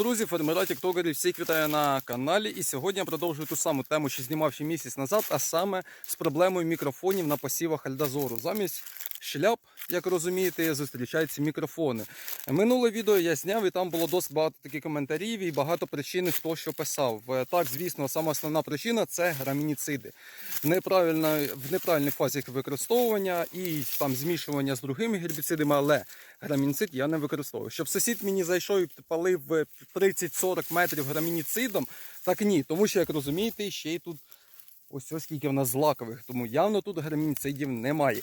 Друзі, фермера тіктокери, всіх вітаю на каналі. І сьогодні я продовжую ту саму тему, що знімав ще місяць назад, а саме з проблемою мікрофонів на посівах альдазору. Замість шляп, як розумієте, зустрічаються мікрофони. Минуле відео я зняв і там було досить багато таких коментарів і багато причин, хто що писав. Е, Так, звісно, сама основна причина це грамініциди. Неправильно, в неправильній фазі їх використовування і там змішування з другими гербіцидами, але грамініцид я не використовую. Щоб сусід мені зайшов і палив е, 30-40 метрів грамініцидом, так ні, тому що, як розумієте, ще й тут ось ось скільки в нас злакових, тому явно тут грамініцидів немає.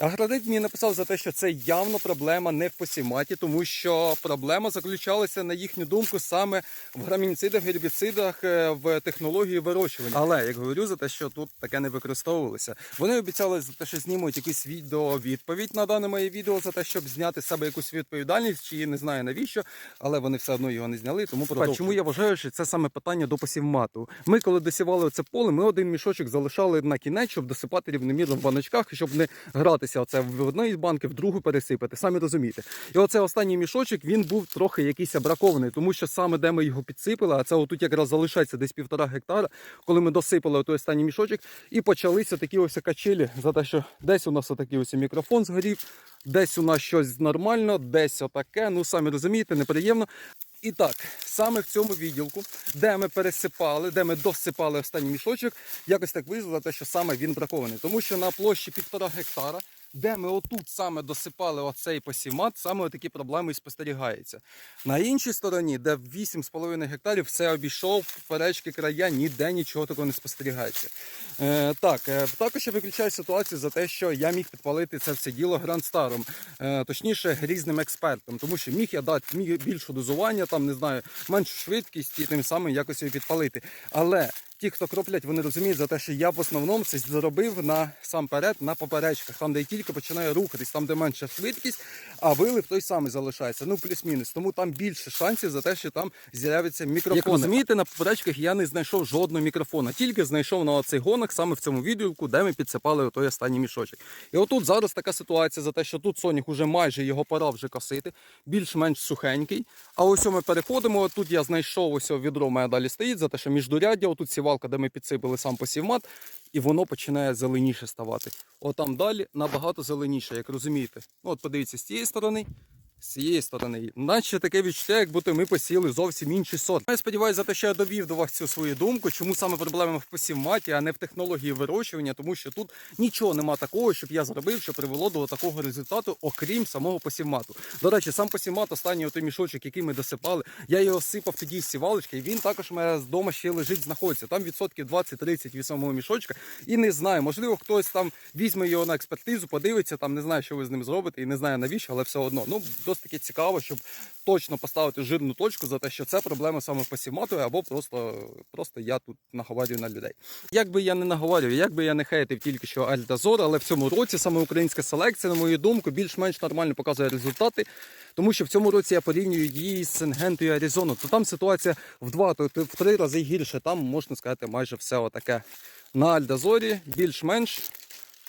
Агродит мені написав за те, що це явно проблема не в посіматі, тому що проблема заключалася, на їхню думку, саме в грамініцидах, гербіцидах, е, в технології вирощування. Але як говорю, за те, що тут таке не використовувалося. Вони обіцяли за те, що знімуть якусь відео відповідь на дане моє відео за те, щоб зняти з себе якусь відповідальність, чи не знаю навіщо, але вони все одно його не зняли. Тому продовжую. Чому я вважаю, що це саме питання до посівмату? Ми, коли досівали це поле, ми один мішочок залишали на кінець, щоб досипати рівномірно в баночках, щоб не гратися оце в одної банки, в другу пересипати. Самі розумієте. І оце останній мішочок він був трохи якийсь бракований, тому що саме де ми його підсипали, а це отут якраз залишається десь півтора гектара, коли ми досипали той останній мішочок, і почалися такі ось качелі за те, що десь у нас отакий ось мікрофон згорів, десь у нас щось нормально, десь отаке. Ну самі розумієте, неприємно. І так, саме в цьому відділку, де ми пересипали, де ми досипали останній мішочок, якось так вийшло, те, що саме він бракований. Тому що на площі півтора гектара, де ми отут саме досипали оцей посівмат, саме такі проблеми і спостерігаються. На іншій стороні, де 8,5 гектарів, все обійшов, поперечки края, ніде нічого такого не спостерігається. Е, так, е, також я виключаю ситуацію за те, що я міг підпалити це все діло грандстаром, е, точніше грізним експертом, тому що міг я дати більше дозування, там не знаю, меншу швидкість і тим самим якось його підпалити. Але ті, хто кроплять, вони розуміють за те, що я в основному це зробив на сам перед на поперечках, там, де тільки починаю рухатись, там, де менша швидкість, а вилив той самий залишається. Ну, плюс-мінус. Тому там більше шансів за те, що там з'явиться мікрофон. Як розумієте, на поперечках я не знайшов жодного мікрофона, тільки знайшов на оцей гонок саме в цьому відділку, де ми підсипали той останній мішочок. І отут зараз така ситуація за те, що тут сонях уже майже його пора вже косити, більш-менш сухенький. А ось ми переходимо. Тут я знайшов ось відро, у далі стоїть за те, що міждуряддя, отут сівалка, де ми підсипали сам посівмат, і воно починає зеленіше ставати. Отам далі набагато зеленіше, як розумієте. Ну, От подивіться з цієї сторони. З цієї сторони, наче таке відчуття, як будто ми посіли зовсім інший сорт. Я сподіваюся, за те, що я довів до вас цю свою думку, чому саме проблема в посівматі, а не в технології вирощування, тому що тут нічого нема такого, щоб я зробив, що привело до такого результату, окрім самого посівмату. До речі, сам посівмат, останній той мішочок, який ми досипали, я його сипав тоді з сівалочки, і він також у мене вдома ще лежить, знаходиться. Там відсотків 20-30 від самого мішочка. І не знаю, можливо, хтось там візьме його на експертизу, подивиться, там не знаю, що ви з ним зробите, і не знаю навіщо, але все одно. Ну, досить таки цікаво, щоб точно поставити жирну точку за те, що це проблема саме посівмату, або просто, просто я тут наговорюю на людей. Як би я не наговорював, як би я не хейтив тільки що Альдазор, але в цьому році саме українська селекція, на мою думку, більш-менш нормально показує результати. Тому що в цьому році я порівнюю її з Сенгентою Аризону, то там ситуація в два, то в три рази гірше. Там можна сказати майже все отаке. На Альдазорі більш-менш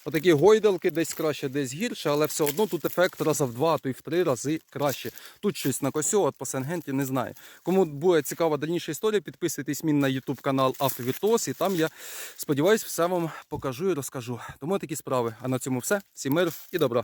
Отакі гойдалки десь краще, десь гірше, але все одно тут ефект раза в два, а то й в три рази краще. Тут щось на косю, от по Сенгенті не знаю. Кому буде цікава дальніша історія, підписуйтесь мені на YouTube канал Автовіртос, і там я сподіваюся, все вам покажу і розкажу. Тому такі справи. А на цьому все. Всім мир і добра.